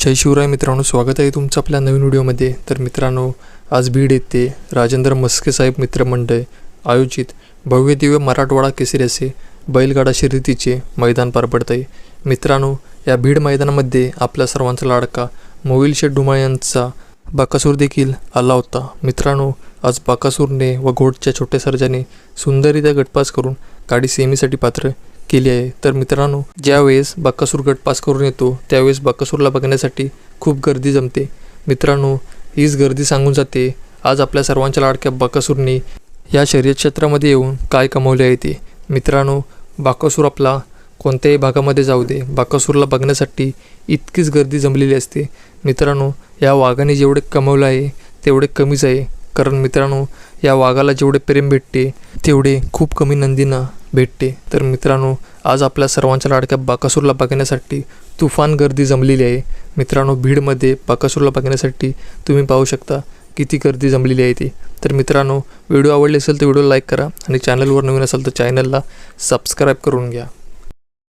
जय शिवराय मित्रांनो स्वागत आहे तुमचं आपल्या नवीन व्हिडिओमध्ये. तर मित्रांनो आज बीड येथे राजेंद्र मस्के साहेब मित्रमंडळ आयोजित भव्य दिव्य मराठवाडा केसरी असे बैलगाडा शर्यतीचे मैदान पार पडत आहे मित्रांनो या बीड मैदानामध्ये आपल्या सर्वांचा लाडका मोविल शेठ डुमाळ यांचा बाकासूर देखील आला होता. मित्रांनो आज बाकासूरने व घोटच्या छोट्या सर्जाने सुंदररित्या गटपास करून गाडी सेमीसाठी पात्र केली आहे. तर मित्रांनो ज्यावेळेस बाकासूर गट पास करून येतो त्यावेळेस बाकासूरला बघण्यासाठी खूप गर्दी जमते. मित्रांनो हीच गर्दी सांगून जाते आज आपल्या सर्वांच्या लाडक्या बाकासूरने या शर्यत क्षेत्रामध्ये येऊन काय कमवले आहे ते. मित्रांनो बाकासूर आपला कोणत्याही भागामध्ये जाऊ दे. बाकासूरला बघण्यासाठी इतकीच गर्दी जमलेली असते. मित्रांनो या वाघाने जेवढे कमवलं आहे तेवढे कमीच आहे. कारण मित्रांनो या वाघाला जेवढे प्रेम भेटते तेवढे खूप कमी नंदींना भेटते. तर मित्रांनो आज आपल्या सर्वांच्या लाडक्या बाकासूरला बघण्यासाठी तुफान गर्दी जमलेली आहे. मित्रांनो भीडमध्ये बाकासूरला बघण्यासाठी तुम्ही पाहू शकता किती गर्दी जमलेली आहे ती. तर मित्रांनो व्हिडिओ आवडले असेल तर व्हिडिओ लाईक करा आणि चॅनलवर नवीन असेल तर चॅनलला सबस्क्राईब करून घ्या.